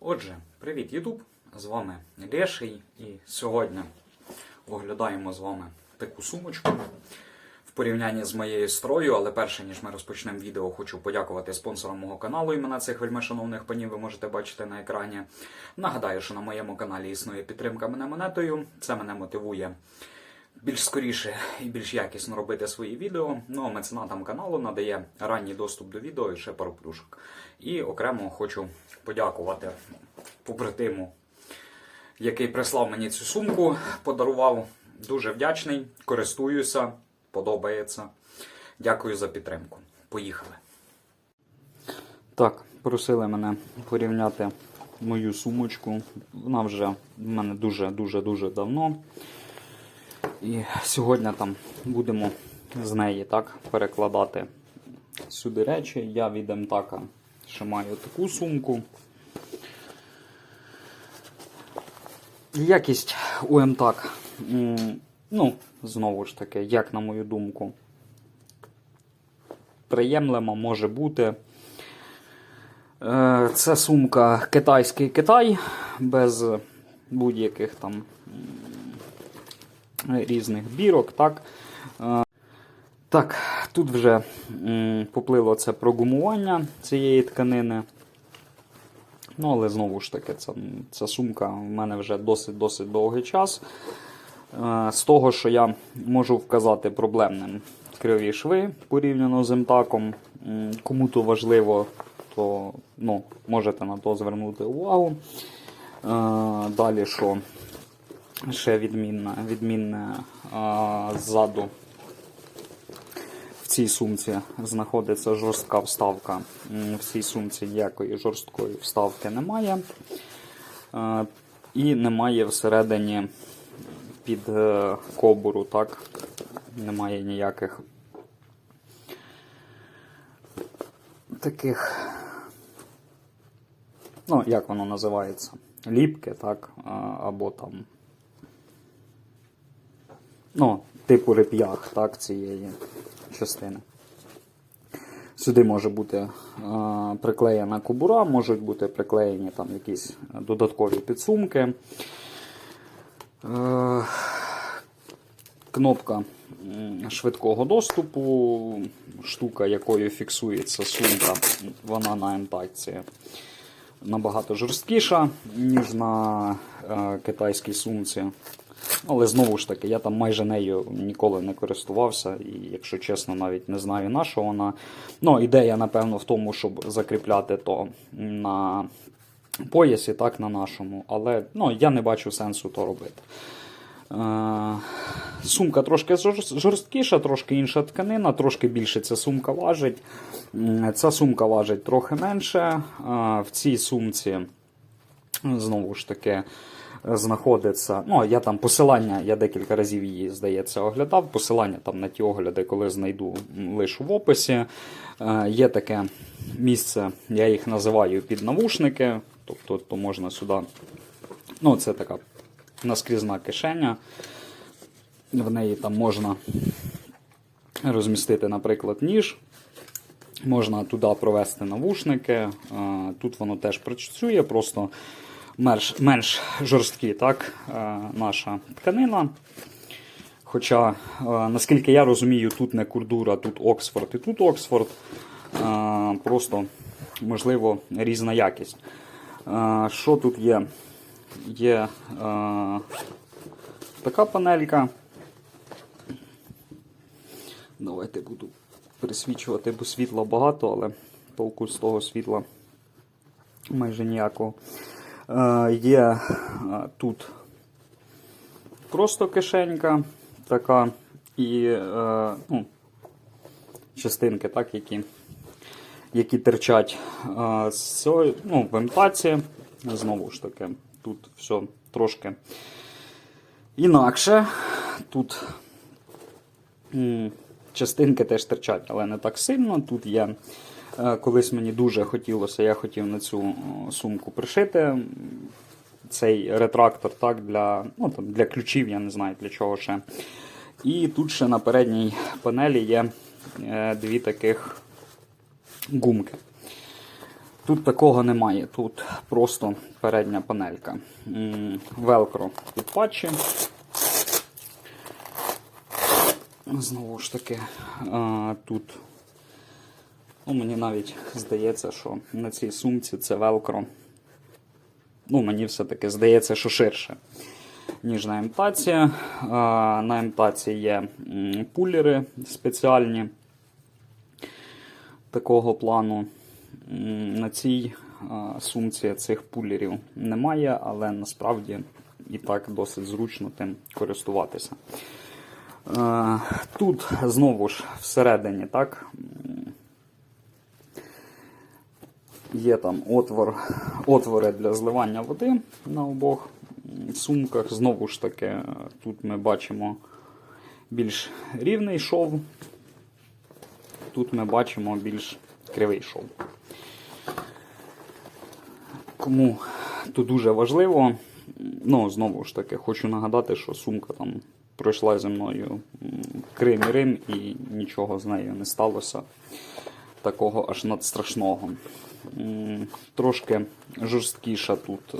Отже, привіт, Ютуб! З вами Леший і сьогодні оглядаємо з вами таку сумочку в порівнянні з моєю строю, але перше ніж ми розпочнемо відео, хочу подякувати спонсорам мого каналу. Імена цих вельмишановних панів ви можете бачити на екрані. Нагадаю, що на моєму каналі існує підтримка мене монетою. Це мене мотивує більш скоріше і більш якісно робити свої відео. Ну а меценатам каналу надає ранній доступ до відео і ще пару плюшок. І окремо хочу подякувати побратиму, який прислав мені цю сумку, подарував. Дуже вдячний, користуюся, подобається. Дякую за підтримку. Поїхали. Так, просили мене порівняти мою сумочку. Вона вже в мене дуже-дуже дуже давно. І сьогодні там будемо з неї так перекладати сюди речі. Я від МТАКа ще маю таку сумку. Якість у МТАК, ну, знову ж таки, як на мою думку, приємлема може бути. Е, Це сумка китайський Китай без будь-яких там різних бірок. Так, Е, так тут вже поплило це прогумування цієї тканини. Ну, але знову ж таки, ця, ця сумка в мене вже досить-досить довгий час. Е, З того, що я можу вказати проблемним криві шви порівняно з МТАКом. М, Кому то важливо, то ну, можете на то звернути увагу. Е, Далі що ще відмінне, відмінне е, ззаду в цій сумці знаходиться жорстка вставка. В цій сумці ніякої жорсткої вставки немає. І немає всередині під е, кобуру, так? Немає ніяких таких, ну, як воно називається? Ліпки, так? Або там. Ну, типу реп'ях, так, цієї частини. Сюди може бути е, приклеєна кобура, можуть бути приклеєні там якісь додаткові підсумки. Е, кнопка швидкого доступу, штука, якою фіксується сумка, вона на МТАКці набагато жорсткіша, ніж на е, китайській сумці. Але знову ж таки, я там майже нею ніколи не користувався, і, якщо чесно, навіть не знаю на що вона. Ну, ідея, напевно, в тому, щоб закріпляти то на поясі, так, на нашому. Але ну, я не бачу сенсу то робити. Е, Сумка трошки жорсткіша, трошки інша тканина, трошки більше ця сумка важить. Ця сумка важить трохи менше. Е, В цій сумці, знову ж таки, знаходиться. Ну, я там посилання, я декілька разів її, здається, оглядав. Посилання там на ті огляди, коли знайду, м, лишу в описі. Е, Є таке місце, я їх називаю під навушники. Тобто то можна сюди. Ну, це така наскрізна кишеня. В неї там можна розмістити, наприклад, ніж. Можна туди провести навушники. Е, Тут воно теж працює, просто менш, менш жорсткі, так, е, наша тканина. Хоча, е, наскільки я розумію, тут не курдура, тут Оксфорд і тут Оксфорд. Е, Просто, можливо, різна якість. Що тут є? Є така панелька. Давайте буду присвічувати, бо світла багато, але толку з того світла майже ніякого. Е, є е, тут просто кишенька така і е, ну, частинки, так, які, які терчать з цього, ну, в МТАЦі. Знову ж таки, тут все трошки інакше. Тут частинки теж терчать, але не так сильно. Тут є. Е, Колись мені дуже хотілося, я хотів на цю сумку пришити цей ретрактор так, для, ну, там, для ключів, я не знаю для чого ще. І тут ще на передній панелі є е, дві таких гумки. Тут такого немає. Тут просто передня панелька. Велкро під патчі. Знову ж таки, тут ну, мені навіть здається, що на цій сумці це велкро. Ну, мені все-таки здається, що ширше, ніж на імтаці. На імтаці є пулери спеціальні такого плану. На цій сумці цих пулерів немає, але насправді і так досить зручно тим користуватися. Тут знову ж всередині, так, є там отвор, отвори для зливання води на обох сумках. Знову ж таки, тут ми бачимо більш рівний шов, тут ми бачимо більш кривий шов. Кому то дуже важливо, ну, знову ж таки, хочу нагадати, що сумка там пройшла зі мною Крим і Рим, і нічого з нею не сталося. Такого аж надстрашного. Трошки жорсткіша тут е,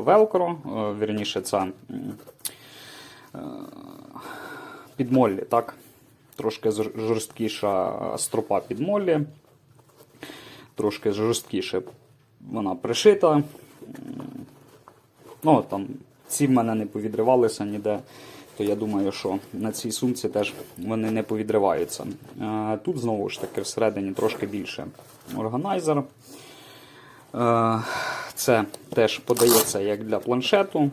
велкро, е, вірніше, це підмоллі, так? Трошки жорсткіша стропа підмоллі, трошки жорсткіше вона пришита. Ну, там, ці в мене не повідривалися ніде, то я думаю, що на цій сумці теж вони не повідриваються. Тут знову ж таки всередині трошки більше органайзер. Це теж подається як для планшету.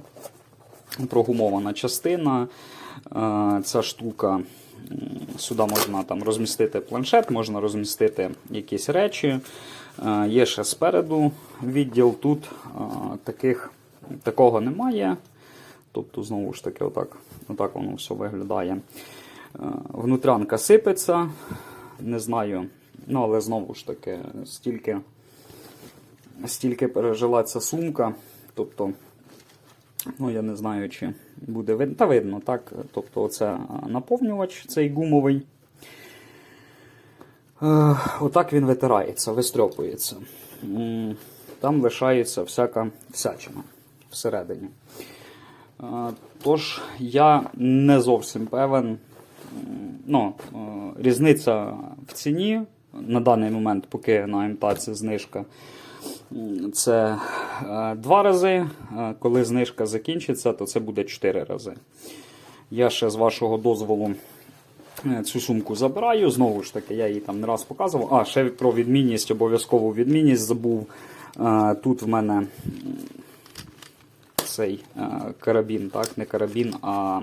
Прогумована частина. Ця штука. Сюди можна там розмістити планшет, можна розмістити якісь речі. Є ще спереду відділ. Тут таких, такого немає. Тобто, знову ж таки, отак, отак воно все виглядає. Е, Внутрянка сипеться. Не знаю. Ну, але знову ж таки, стільки, стільки пережила ця сумка. Тобто, ну, я не знаю, чи буде видно. Та видно, так. Тобто, оце наповнювач, цей гумовий. Е, Отак він витирається, вистрьопується. Там лишається всяка всячина всередині. Тож я не зовсім певен. Ну, е, різниця в ціні на даний момент, поки на імтаці знижка. Це е, два рази. Е, Коли знижка закінчиться, то це буде чотири рази. Я ще з вашого дозволу цю сумку забираю. Знову ж таки, я її там не раз показував. А, ще про відмінність, обов'язкову відмінність забув. Тут в мене цей е, карабін, так, не карабін, а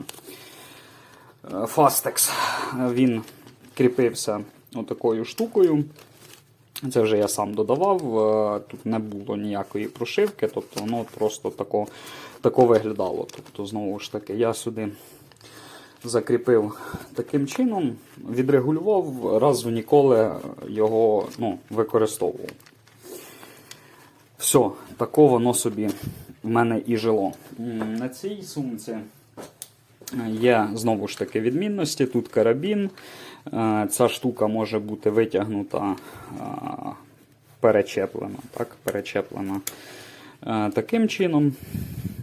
е, Fastex. Він кріпився отакою штукою. Це вже я сам додавав. е, Тут не було ніякої прошивки, тобто воно просто тако, тако виглядало. Тобто, знову ж таки, я сюди закріпив таким чином, відрегулював, разу ніколи його ну, використовував. Все, тако воно собі в мене і жило. На цій сумці є знову ж таки відмінності. Тут карабін. Е, Ця штука може бути витягнута, е, перечеплена. Так, перечеплена е, таким чином.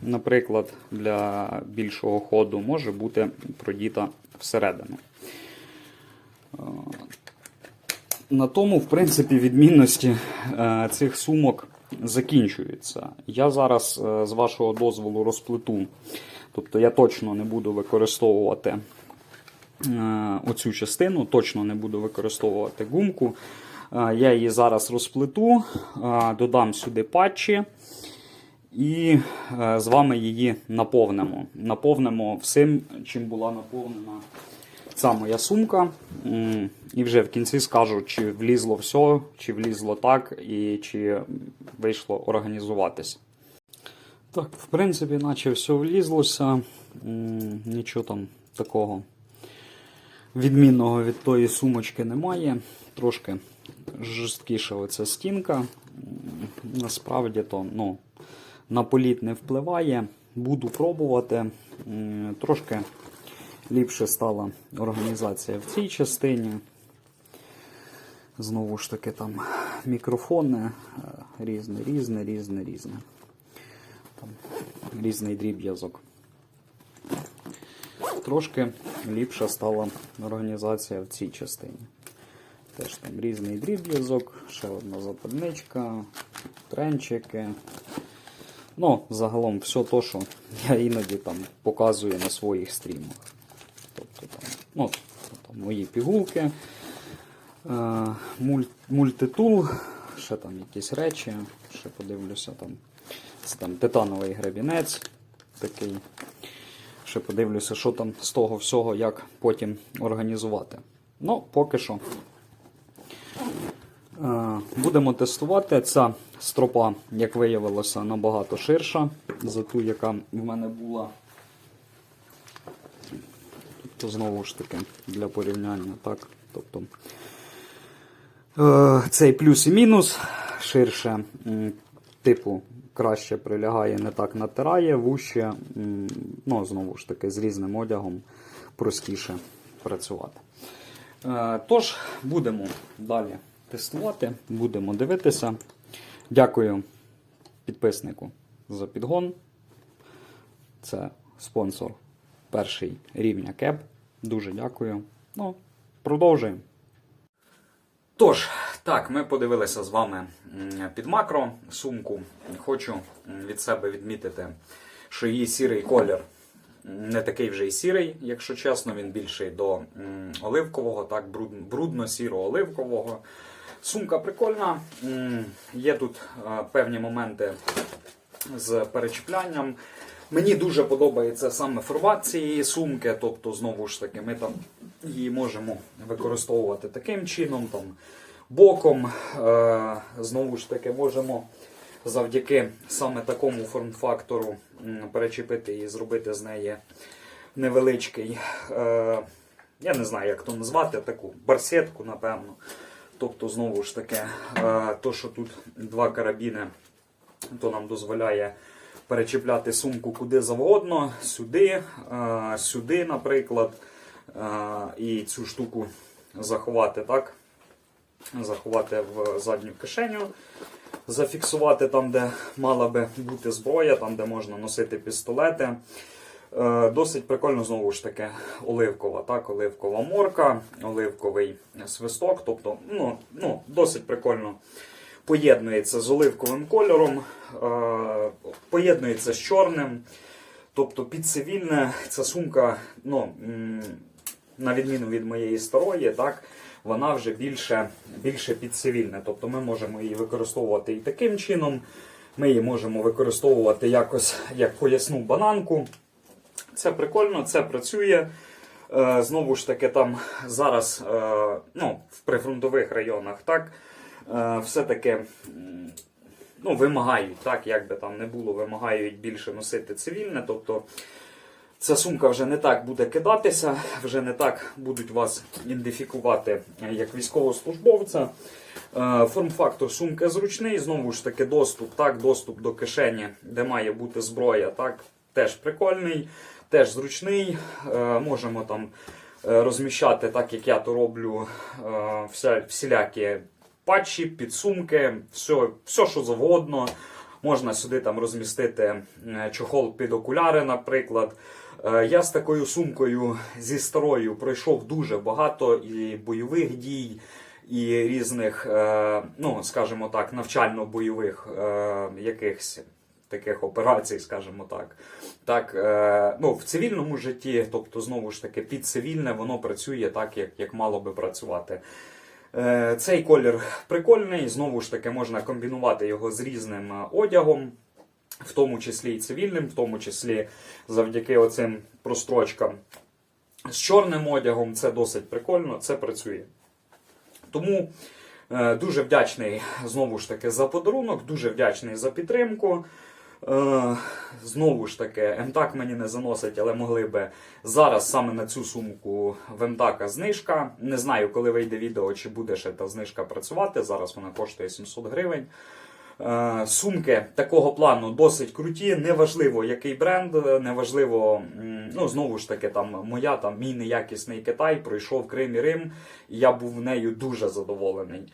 Наприклад, для більшого ходу може бути продіта всередину. Е, На тому, в принципі, відмінності е, цих сумок закінчуються. Я зараз е, з вашого дозволу розплету. Тобто я точно не буду використовувати е, оцю частину, точно не буду використовувати гумку. Е, Я її зараз розплету, додам сюди патчі і з вами її наповнимо. Наповнимо всім, чим була наповнена ця моя сумка. І вже в кінці скажу, чи влізло все, чи влізло так, і чи вийшло організуватись. Так, в принципі, наче все влізлося. Нічого там такого відмінного від тої сумочки немає. Трошки жорсткіша оця стінка. Насправді то ну, на політ не впливає. Буду пробувати. Трошки ліпше стала організація в цій частині. Знову ж таки, там мікрофони, е, різне, різне, різне, різне. Там різний дріб'язок. Трошки ліпша стала організація в цій частині. Теж там різний дріб'язок, ще одна запальничка, тренчики. Ну, загалом все те, що я іноді там показую на своїх стрімах. Тобто ну, там мої пігулки, е, мультитул, ще там якісь речі, ще подивлюся там. Це там титановий гребінець такий. Ще подивлюся, що там з того всього, як потім організувати. Ну, поки що. Е, Будемо тестувати. Ця стропа, як виявилося, набагато ширша за ту, яка в мене була. Знову ж таки, для порівняння, так. Тобто, е, цей плюс і мінус ширше, типу, краще прилягає, не так натирає, вуще, ну, знову ж таки, з різним одягом простіше працювати. Е, Тож, будемо далі тестувати, будемо дивитися. Дякую підписнику за підгон. Це спонсор перший рівня КЕП. Дуже дякую. Ну, продовжуємо. Тож, так, ми подивилися з вами під макро сумку. Хочу від себе відмітити, що її сірий колір не такий вже й сірий, якщо чесно, він більший до оливкового, так, брудно-сіро-оливкового. Сумка прикольна. Є тут е, певні моменти з перечіплянням. Мені дуже подобається саме формат цієї сумки, тобто, знову ж таки, ми там її можемо використовувати таким чином, там, боком. Е, знову ж таки, можемо завдяки саме такому форм-фактору перечепити і зробити з неї невеличкий, е, я не знаю, як то назвати, таку барсетку, напевно. Тобто, знову ж таки, е, то, що тут два карабіни, то нам дозволяє перечіпляти сумку куди завгодно, сюди, е, сюди, наприклад, е, і цю штуку заховати, так? Заховати в задню кишеню, зафіксувати там, де мала би бути зброя, там, де можна носити пістолети. Е, Досить прикольно, знову ж таки, оливкова, так, оливкова морка, оливковий свисток. Тобто, ну, ну, досить прикольно поєднується з оливковим кольором, е, поєднується з чорним. Тобто під цивільне ця сумка, ну, на відміну від моєї старої, так, вона вже більше, більше під цивільне. Тобто ми можемо її використовувати і таким чином. Ми її можемо використовувати якось як поясну бананку. Це прикольно, це працює. Е, Знову ж таки, там зараз е, ну, в прифронтових районах так, е, все-таки ну, вимагають, так, як би там не було, вимагають більше носити цивільне. Тобто ця сумка вже не так буде кидатися, вже не так будуть вас ідентифікувати е, як військовослужбовця. Е, Форм-фактор сумки зручний, знову ж таки, доступ, так, доступ до кишені, де має бути зброя, так, теж прикольний, теж зручний. Можемо там розміщати, так як я то роблю, всілякі патчі, підсумки, все, все, що завгодно. Можна сюди там розмістити чохол під окуляри, наприклад. Е, Я з такою сумкою зі старою пройшов дуже багато і бойових дій, і різних, е, ну скажімо так, навчально-бойових е, якихось таких операцій, скажімо так. Так, ну, в цивільному житті, тобто, знову ж таки, під цивільне воно працює так, як, як мало би працювати. Е, Цей колір прикольний, знову ж таки, можна комбінувати його з різним е, одягом, в тому числі і цивільним, в тому числі завдяки оцим прострочкам з чорним одягом. Це досить прикольно, це працює. Тому е, дуже вдячний знову ж таки за подарунок, дуже вдячний за підтримку. Е, знову ж таки, МТАК мені не заносить, але могли би зараз саме на цю сумку в МТАКа знижка. Не знаю, коли вийде відео, чи буде ще та знижка працювати. Зараз вона коштує 700 гривень. Е, Сумки такого плану досить круті. Неважливо, який бренд, неважливо, ну знову ж таки, там моя там мій неякісний Китай пройшов Крим і Рим, і я був нею дуже задоволений.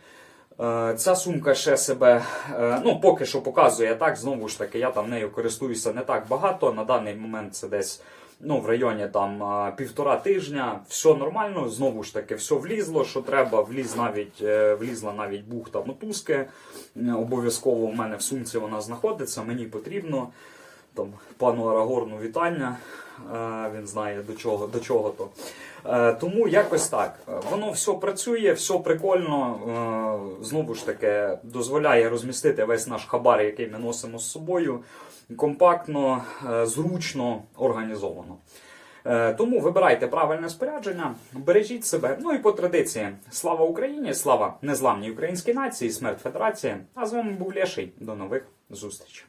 Е, Ця сумка ще себе е, ну, поки що показує так. Знову ж таки, я там нею користуюся не так багато. На даний момент це десь ну, в районі там е, півтора тижня. Все нормально. Знову ж таки, все влізло, що треба. Вліз навіть, влізла навіть бухта мотузки. Обов'язково в мене в сумці вона знаходиться. Мені потрібно. Там, пану Арагорну вітання. Е, Він знає до чого, до чого то. Е, Тому якось так. Е, Воно все працює, все прикольно. Знову ж таки, дозволяє розмістити весь наш хабар, який ми носимо з собою. Компактно, зручно, організовано. Тому вибирайте правильне спорядження, бережіть себе. Ну і по традиції, слава Україні, слава незламній українській нації, смерть Федерації. А з вами був Леший. До нових зустрічей.